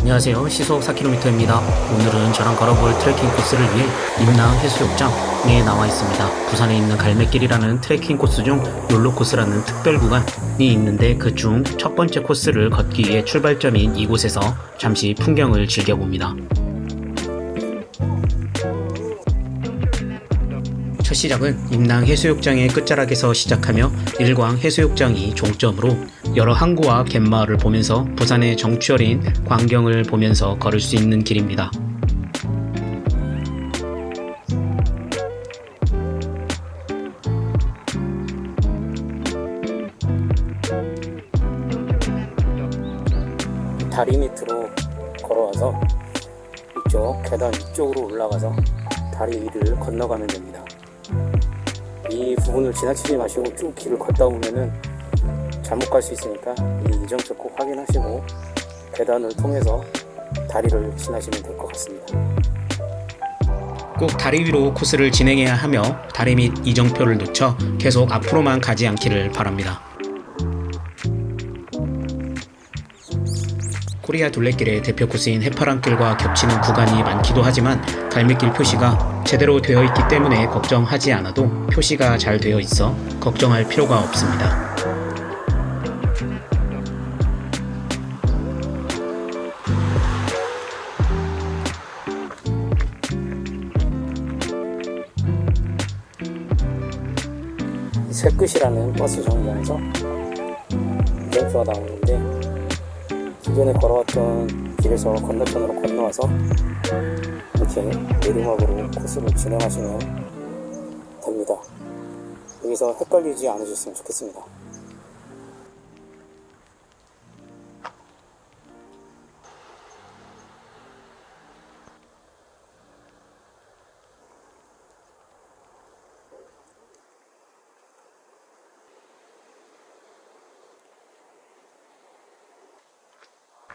안녕하세요. 시속 4km입니다. 오늘은 저랑 걸어볼 트레킹 코스를 위해 임랑 해수욕장에 나와 있습니다. 부산에 있는 갈매길이라는 트레킹 코스 중 욜로 코스라는 특별 구간이 있는데 그 중 첫 번째 코스를 걷기 위해 출발점인 이곳에서 잠시 풍경을 즐겨봅니다. 첫 시작은 임랑 해수욕장의 끝자락에서 시작하며 일광 해수욕장이 종점으로 여러 항구와 갯마을을 보면서 부산의 정취어린 광경을 보면서 걸을 수 있는 길입니다. 다리 밑으로 걸어와서 이쪽 계단 이쪽으로 올라가서 다리 위를 건너가면 됩니다. 이 부분을 지나치지 마시고 쭉 길을 걷다 보면은 잘못 갈 수 있으니까 이 이정표 꼭 확인하시고 계단을 통해서 다리를 지나시면 될 것 같습니다. 꼭 다리 위로 코스를 진행해야 하며 다리 밑 이정표를 놓쳐 계속 앞으로만 가지 않기를 바랍니다. 코리아 둘레길의 대표 코스인 해파랑길과 겹치는 구간이 많기도 하지만 갈매길 표시가 제대로 되어 있기 때문에 걱정하지 않아도 표시가 잘 되어 있어 걱정할 필요가 없습니다. 새끝이라는 버스 정류장에서 이정표가 나오는데 기존에 걸어왔던 길에서 건너편으로 건너와서 이렇게 내리막으로 코스를 진행하시면 됩니다. 여기서 헷갈리지 않으셨으면 좋겠습니다.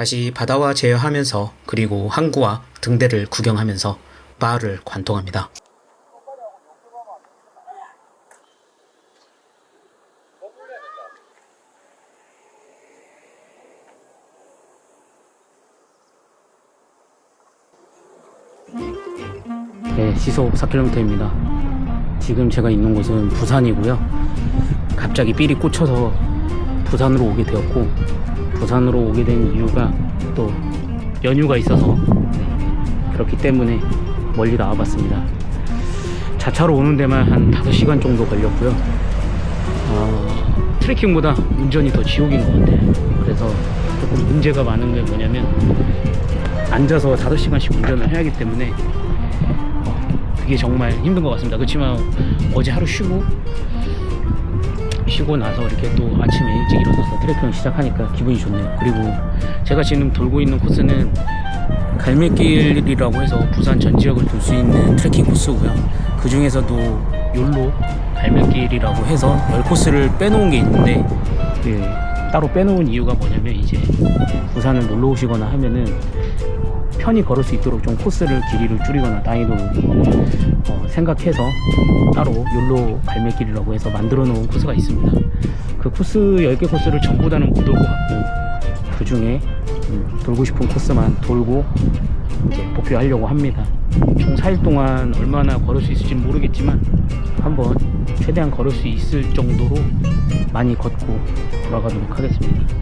다시 바다와 제어하면서 그리고 항구와 등대를 구경하면서 마을을 관통합니다. 네, 시속 4km입니다. 지금 제가 있는 곳은 부산이고요. 갑자기 삘이 꽂혀서 부산으로 오게 되었고 부산으로 오게 된 이유가 또 연휴가 있어서 네, 그렇기 때문에 멀리 나와봤습니다. 자차로 오는 데만 한 5시간 정도 걸렸고요. 어, 트레킹보다 운전이 더 지옥인 것 같아요. 그래서 조금 문제가 많은 게 뭐냐면 앉아서 5시간씩 운전을 해야 하기 때문에 어, 그게 정말 힘든 것 같습니다. 그렇지만 어제 하루 쉬고 쉬고 나서 이렇게 또 아침에 일찍 일어나서 트레킹을 시작하니까 기분이 좋네요. 그리고 제가 지금 돌고 있는 코스는 갈매길이라고 해서 부산 전 지역을 돌 수 있는 트레킹 코스고요. 그 중에서도 욜로 갈매길이라고 해서 열 코스를 빼놓은 게 있는데 그 따로 빼놓은 이유가 뭐냐면 이제 부산을 놀러 오시거나 하면은 편히 걸을 수 있도록 좀 코스를 길이를 줄이거나 난이도를 어, 생각해서 따로 욜로 갈매길이라고 해서 만들어 놓은 코스가 있습니다. 그 코스 10개 코스를 전부 다는 못돌것 같고 그 중에 음, 돌고 싶은 코스만 돌고 이제 복귀하려고 합니다. 총 4일 동안 얼마나 걸을 수 있을지는 모르겠지만 한번 최대한 걸을 수 있을 정도로 많이 걷고 돌아가도록 하겠습니다.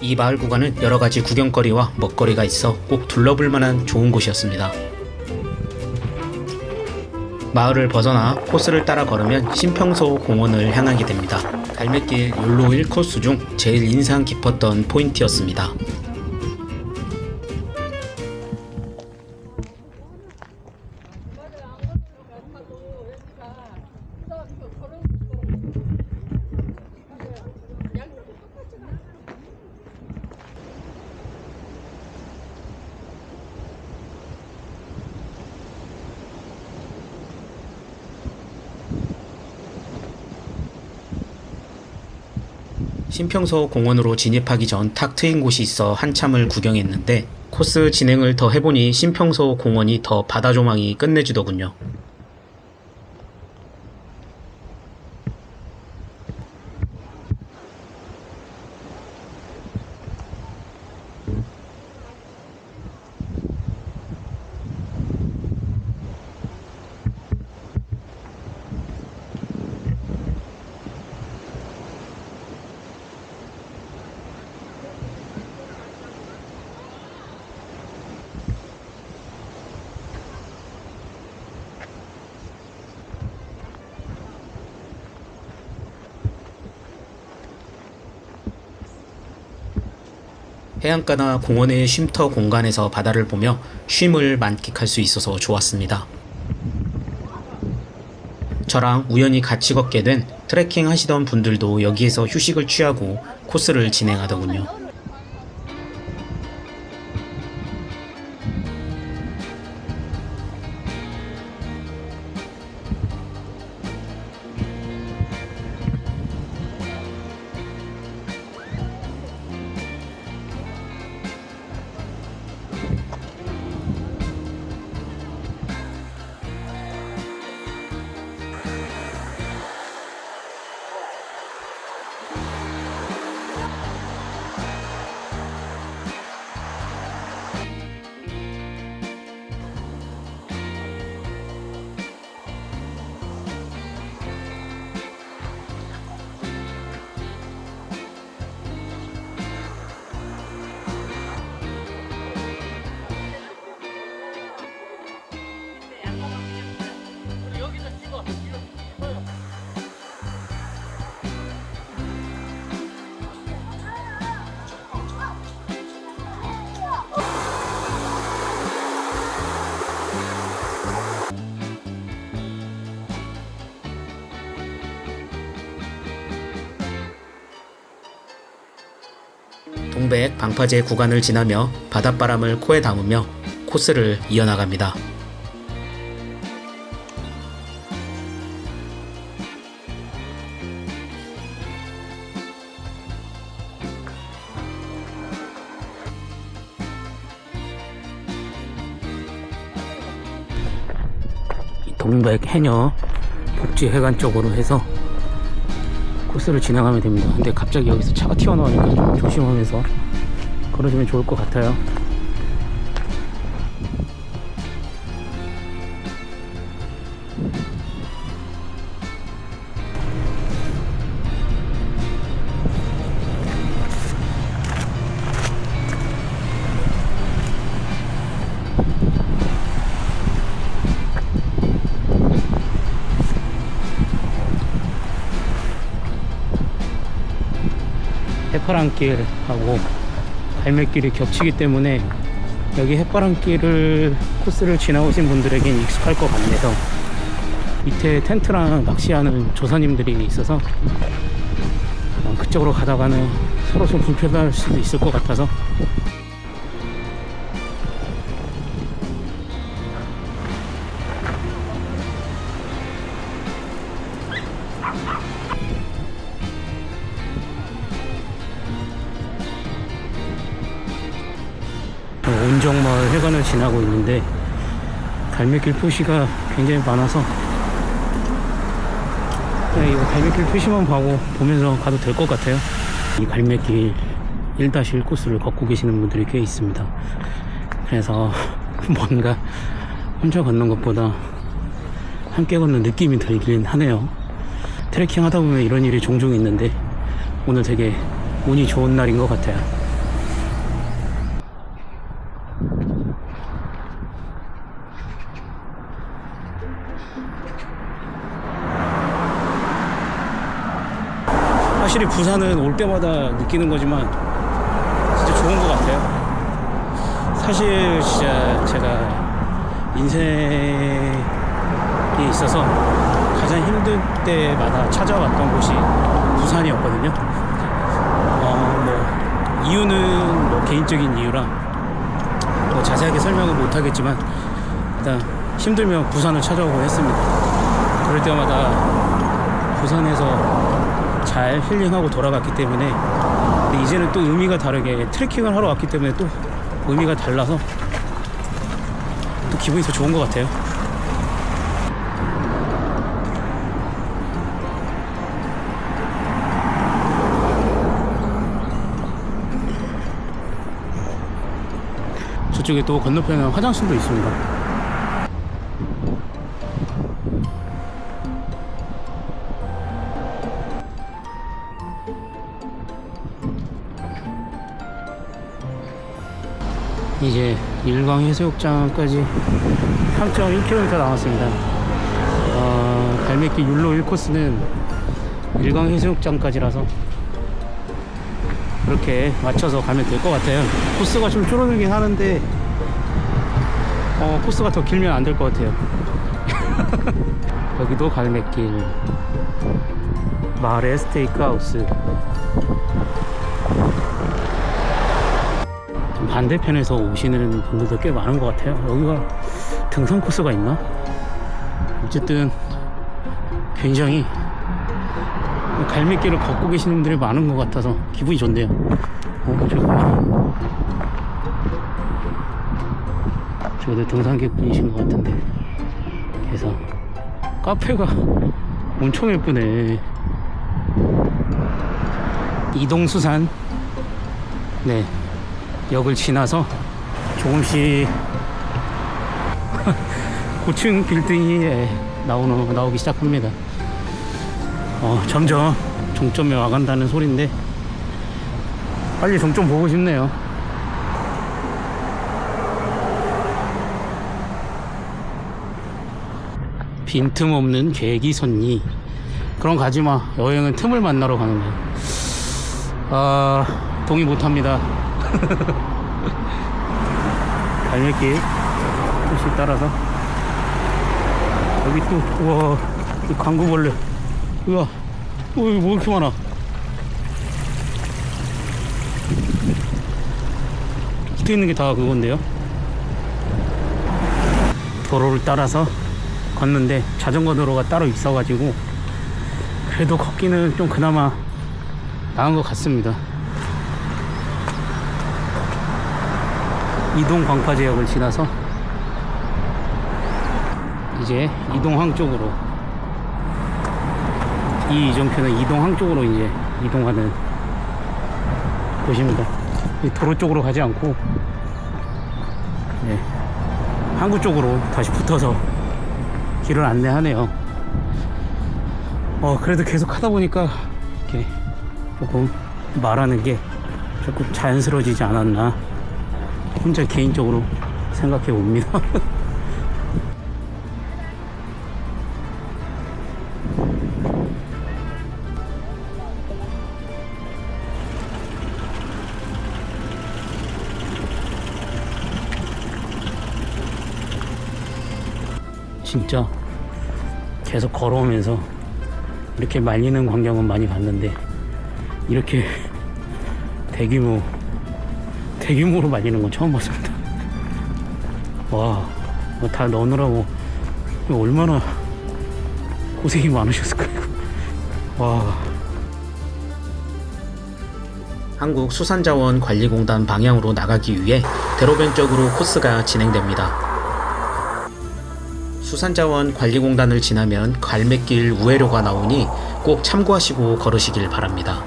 이 마을 구간은 여러 가지 구경거리와 먹거리가 있어 꼭 둘러볼 만한 좋은 곳이었습니다. 마을을 벗어나 코스를 따라 걸으면 신평소 공원을 향하게 됩니다. 갈매길 욜로 1코스 중 제일 인상 깊었던 포인트였습니다. 신평서 공원으로 진입하기 전 탁 트인 곳이 있어 한참을 구경했는데 코스 진행을 더 해보니 신평서 공원이 더 바다 조망이 끝내주더군요. 해안가나 공원의 쉼터 공간에서 바다를 보며 쉼을 만끽할 수 있어서 좋았습니다. 저랑 우연히 같이 걷게 된 트레킹 하시던 분들도 여기에서 휴식을 취하고 코스를 진행하더군요. 동백 방파제 구간을 지나며 바닷바람을 코에 담으며 코스를 이어나갑니다. 동백 해녀 복지회관 쪽으로 해서 코스를 진행하면 됩니다. 근데 갑자기 여기서 차가 튀어나오니까 좀 조심하면서 걸어주면 좋을 것 같아요. 해파랑길하고 갈매길이 겹치기 때문에 여기 해파랑길을 코스를 지나오신 분들에겐 익숙할 것 같네요. 밑에 텐트랑 낚시하는 조사님들이 있어서 어, 그쪽으로 가다가는 서로 좀 불편할 수도 있을 것 같아서 온정마을 회관을 지나고 있는데 갈매길 표시가 굉장히 많아서 그냥 이거 갈매길 표시만 보고 보면서 가도 될 것 같아요. 이 갈매길 1-1 코스를 걷고 계시는 분들이 꽤 있습니다. 그래서 뭔가 혼자 걷는 것보다 함께 걷는 느낌이 들긴 하네요. 트레킹 하다 보면 이런 일이 종종 있는데 오늘 되게 운이 좋은 날인 것 같아요. 확실히 부산은 올 때마다 느끼는 거지만 진짜 좋은 것 같아요. 사실 진짜 제가 인생에 있어서 가장 힘들 때마다 찾아왔던 곳이 부산이었거든요. 어, 뭐 이유는 뭐 개인적인 이유라 뭐 자세하게 설명은 못하겠지만 일단 힘들면 부산을 찾아오곤 했습니다. 그럴 때마다 부산에서 잘 힐링하고 돌아갔기 때문에 이제는 또 의미가 다르게 트레킹을 하러 왔기 때문에 또 의미가 달라서 또 기분이 더 좋은 것 같아요. 저쪽에 또 건너편에 화장실도 있습니다. 이제 일광 해수욕장까지 3.1km 남았습니다. 어, 갈매길 율로 1코스는 일광 해수욕장까지라서 그렇게 맞춰서 가면 될 것 같아요. 코스가 좀 줄어들긴 하는데 어, 코스가 더 길면 안 될 것 같아요. 여기도 갈매길 마을의 스테이크 하우스 반대편에서 오시는 분들도 꽤 많은 것 같아요. 여기가 등산 코스가 있나? 어쨌든 굉장히 갈매길을 걷고 계시는 분들이 많은 것 같아서 기분이 좋네요. 어, 저거. 저도 등산객 분이신 것 같은데. 그래서 카페가 엄청 예쁘네. 이동수산. 네. 역을 지나서 조금씩 고층 빌딩이 예, 나오는, 나오기 시작합니다. 어, 점점 종점에 와간다는 소린데 빨리 종점 보고 싶네요. 빈틈없는 계기선니 그런 거 가지마 여행은 틈을 만나러 가는 거야 아 동의 못합니다 갈매길 혹시 따라서? 여기 또 우와 이 광고벌레. 우와 어, 여기 뭐 이렇게 많아? 붙어 있는 게 다 그건데요? 도로를 따라서 걷는데 자전거 도로가 따로 있어가지고 그래도 걷기는 좀 그나마 나은 것 같습니다 이동 광파제역을 지나서 이제 이동항 쪽으로 이 이정표는 이동항 쪽으로 이제 이동하는 곳입니다. 이 도로 쪽으로 가지 않고 네, 항구 쪽으로 다시 붙어서 길을 안내하네요. 어 그래도 계속 하다 보니까 이렇게 조금 말하는 게 조금 자연스러워지지 않았나 혼자 개인적으로 생각해 봅니다. 진짜 계속 걸어오면서 이렇게 말리는 광경은 많이 봤는데 이렇게 대규모 대규모로 말리는 건 처음 봤습니다. 와, 이거 다 넣느라고 이거 얼마나 고생이 많으셨을까 이거. 와. 한국 수산자원 관리공단 방향으로 나가기 위해 대로변 쪽으로 코스가 진행됩니다. 수산자원 관리공단을 지나면 갈매길 우회로가 나오니 꼭 참고하시고 걸으시길 바랍니다.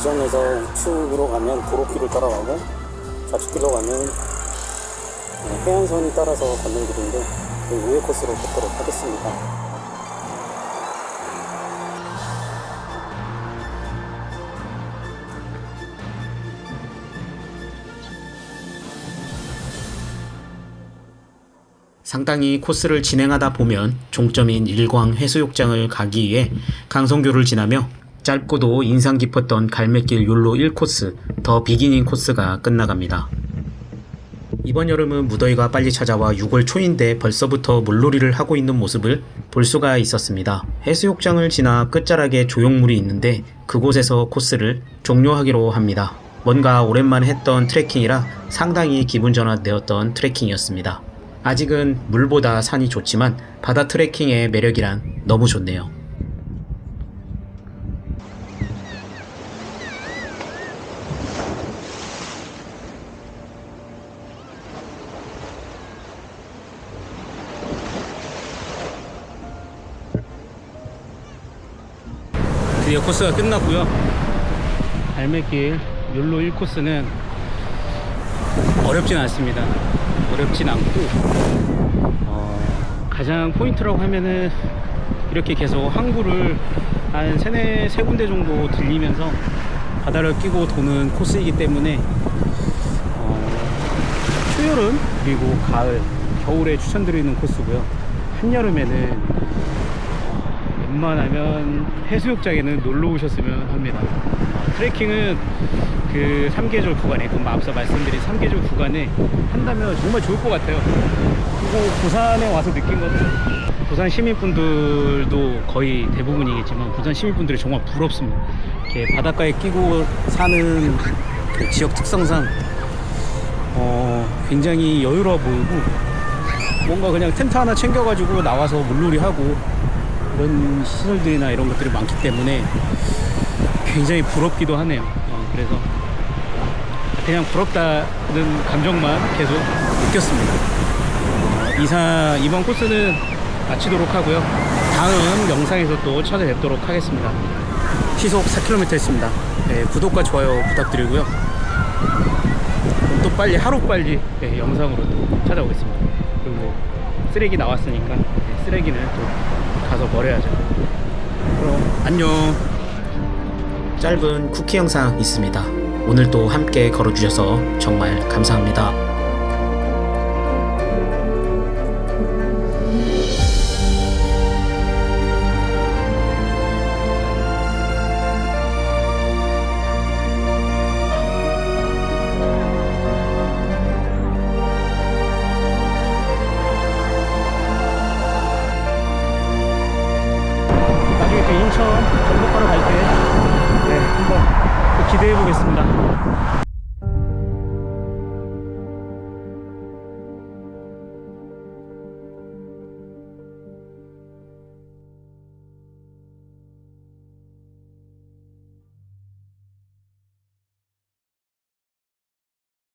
이 지점에서 우측으로 가면 도로길을 따라가고 좌측으로 가면 네, 해안선이 따라서 걷는 길인데 그 우회 코스로 걷도록 하겠습니다. 상당히 코스를 진행하다 보면 종점인 일광 해수욕장을 가기 위해 강성교를 지나며 짧고도 인상 깊었던 갈매길 욜로 1코스 더 비기닝 코스가 끝나갑니다. 이번 여름은 무더위가 빨리 찾아와 6월 초인데 벌써부터 물놀이를 하고 있는 모습을 볼 수가 있었습니다. 해수욕장을 지나 끝자락에 조형물이 있는데 그곳에서 코스를 종료하기로 합니다. 뭔가 오랜만에 했던 트레킹이라 상당히 기분 전환되었던 트레킹이었습니다. 아직은 물보다 산이 좋지만 바다 트레킹의 매력이란 너무 좋네요. 코스가 끝났고요. 갈매길 욜로 1코스는 어렵진 않습니다. 어렵진 않고 어, 가장 포인트라고 하면은 이렇게 계속 항구를 한 세네 세 군데 정도 들리면서 바다를 끼고 도는 코스이기 때문에 어, 초여름 그리고 가을 겨울에 추천드리는 코스고요. 한여름에는 어, 웬만하면 해수욕장에는 놀러 오셨으면 합니다. 어, 트레킹은 그 3계절 구간에, 그 앞서 말씀드린 3계절 구간에 한다면 정말 좋을 것 같아요. 그리고 부산에 와서 느낀 것은 부산 시민분들도 거의 대부분이겠지만 부산 시민분들이 정말 부럽습니다. 이렇게 바닷가에 끼고 사는 그 지역 특성상 어, 굉장히 여유로워 보이고 뭔가 그냥 텐트 하나 챙겨가지고 나와서 물놀이 하고 이런 시설들이나 이런 것들이 많기 때문에 굉장히 부럽기도 하네요. 어, 그래서 그냥 부럽다는 감정만 계속 느꼈습니다. 어, 이사 이번 코스는 마치도록 하고요. 다음 영상에서 또 찾아뵙도록 하겠습니다. 시속 4km였습니다. 네, 구독과 좋아요 부탁드리고요. 또 빨리 하루 빨리 네, 영상으로 또 찾아오겠습니다. 그리고 쓰레기 나왔으니까 네, 쓰레기는 또 가서 버려야죠. 그럼 안녕. 짧은 쿠키 영상 있습니다. 오늘도 함께 걸어주셔서 정말 감사합니다.